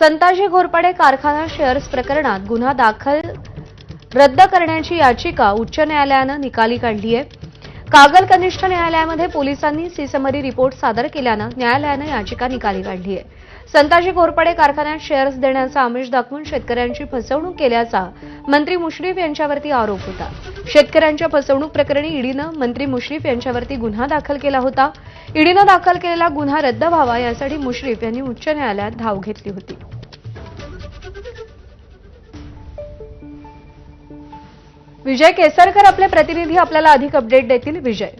संताजी घोरपडे कारखाना शेअर्स प्रकरणात गुन्हा दाखल रद्द करण्याची याचिका उच्च न्यायालयानं निकाली काढली आहे कागल कनिष्ठ न्यायालयामध्ये पोलिसांनी सीसमरी रिपोर्ट सादर केल्यानं न्यायालयानं याचिका निकाली काढली आहे संताजी घोरपडे कारखान्यात शेअर्स देण्याचा आमिष दाखवून शेतकऱ्यांची फसवणूक केल्याचा मंत्री मुश्रीफ यांच्यावरती आरोप होता. शेतकऱ्यांच्या फसवणूक प्रकरणी ईडीनं मंत्री मुश्रीफ यांच्यावरती गुन्हा दाखल केला होता. ईडीनं दाखल केलेला गुन्हा रद्द व्हावा यासाठी मुश्रीफ यांनी उच्च न्यायालयात धाव घेतली होती. विजय केसरकर आपले प्रतिनिधी आपल्याला अधिक अपडेट देतील विजय.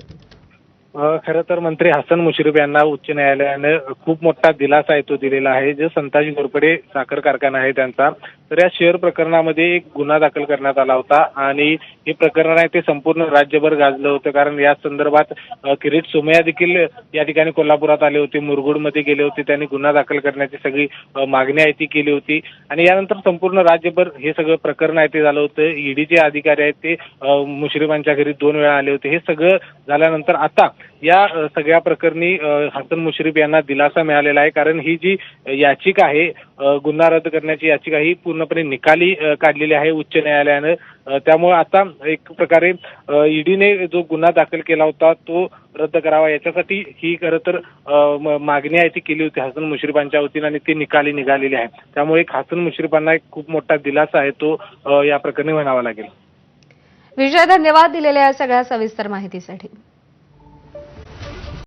खरं तर मंत्री हसन मुश्रीफ यांना उच्च न्यायालयानं खूप मोठा दिलासा आहे तो दिलेला आहे. जो संताजी घोरपडे साखर कारखाना आहे त्यांचा तर या शेअर प्रकरणामध्ये एक गुन्हा दाखल करण्यात आला होता आणि हे प्रकरण आहे ते संपूर्ण राज्यभर गाजलं होतं. कारण या संदर्भात किरीट सोमय्या देखील या ठिकाणी कोल्हापुरात आले होते मुरगुडमध्ये गेले होते. त्यांनी गुन्हा दाखल करण्याची सगळी मागणी आहे ती केली होती. आणि यानंतर संपूर्ण राज्यभर हे सगळं प्रकरण आहे ते झालं होतं. ईडीचे अधिकारी आहेत ते मुश्रीफांच्या घरी दोन वेळा आले होते. हे सगळं झाल्यानंतर आता या सगळ्या प्रकरणी हसन मुश्रीफ यांना दिलासा मिळालेला आहे. कारण ही जी याचिका आहे गुन्हा रद्द करण्याची याचिका ही पूर्णपणे निकाली काढलेली आहे उच्च न्यायालयानं. त्यामुळे आता एक प्रकारे ईडीने जो गुन्हा दाखल केला होता तो रद्द करावा. याच्यासाठी ही खरं तर मागणी आहे ती केली होती हसन मुश्रीफांच्या वतीनं आणि ती निकाली निघालेली आहे. त्यामुळे एक हसन मुश्रीफांना एक खूप मोठा दिलासा आहे तो या प्रकरणी म्हणावा लागेल. विजय धन्यवाद दिलेल्या या सगळ्या सविस्तर माहितीसाठी.